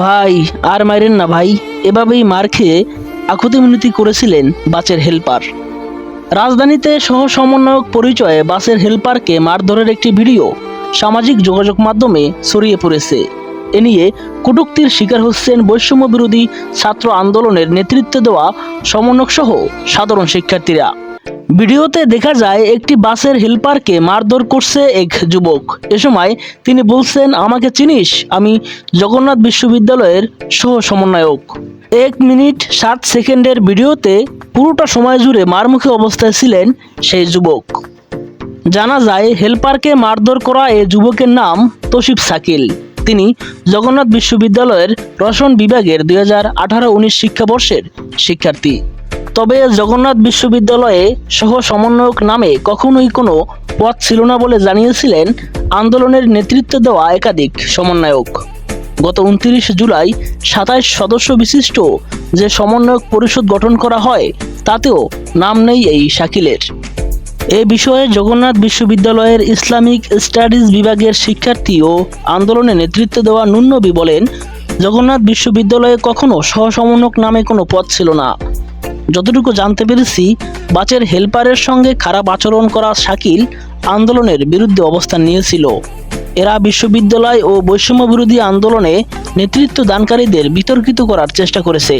ভাই, আর মারেন না ভাই। এভাবেই মার খেয়ে আকুতি মিনতি করেছিলেন বাসের হেল্পার। রাজধানীতে সহ সমন্বয়ক পরিচয়ে বাসের হেল্পারকে মারধরের একটি ভিডিও সামাজিক যোগাযোগ মাধ্যমে ছড়িয়ে পড়েছে। এ নিয়ে কটূক্তির শিকার হচ্ছেন বৈষম্য বিরোধী ছাত্র আন্দোলনের নেতৃত্বে দেওয়া সমন্বয়ক সহ সাধারণ শিক্ষার্থীরা। ভিডিওতে দেখা যায় একটি বাসের হেল্পারকে মারধর করছে এক যুবক। এ সময় তিনি বলছেন, আমাকে চিনিস? আমি জগন্নাথ বিশ্ববিদ্যালয়ের সহ সমন্বয়ক এক মিনিট সাত সেকেন্ডের ভিডিওতে পুরোটা সময় জুড়ে মারমুখী অবস্থায় ছিলেন সেই যুবক। জানা যায়, হেল্পারকে মারধর করা এ যুবকের নাম তসিফ সাকিল। তিনি জগন্নাথ বিশ্ববিদ্যালয়ের রসায়ন বিভাগের দুই হাজার আঠারো উনিশ শিক্ষাবর্ষের শিক্ষার্থী। তবে জগন্নাথ বিশ্ববিদ্যালয়ে সহ সমন্বয়ক নামে কখনোই কোনো পদ ছিল না বলে জানিয়েছিলেন আন্দোলনের নেতৃত্ব দেওয়া একাধিক সমন্বয়ক। গত উনত্রিশ জুলাই সাতাইশ সদস্য বিশিষ্ট যে সমন্বয়ক পরিষদ গঠন করা হয়, তাতেও নাম নেই এই শাকিলের। এ বিষয়ে জগন্নাথ বিশ্ববিদ্যালয়ের ইসলামিক স্টাডিজ বিভাগের শিক্ষার্থী ও আন্দোলনে নেতৃত্ব দেওয়া নুন্নবী বলেন, জগন্নাথ বিশ্ববিদ্যালয়ে কখনো সহসমন্বয়ক নামে কোনো পদ ছিল না। যতটুকু জানতে পেরেছি, বাচের হেল্পারের সঙ্গে খারাপ আচরণ করা শাকিল আন্দোলনের বিরুদ্ধে অবস্থান নিয়েছিল। এরা বিশ্ববিদ্যালয় ও বৈষম্য বিরোধী আন্দোলনে নেতৃত্ব দানকারীদের বিতর্কিত করার চেষ্টা করেছে।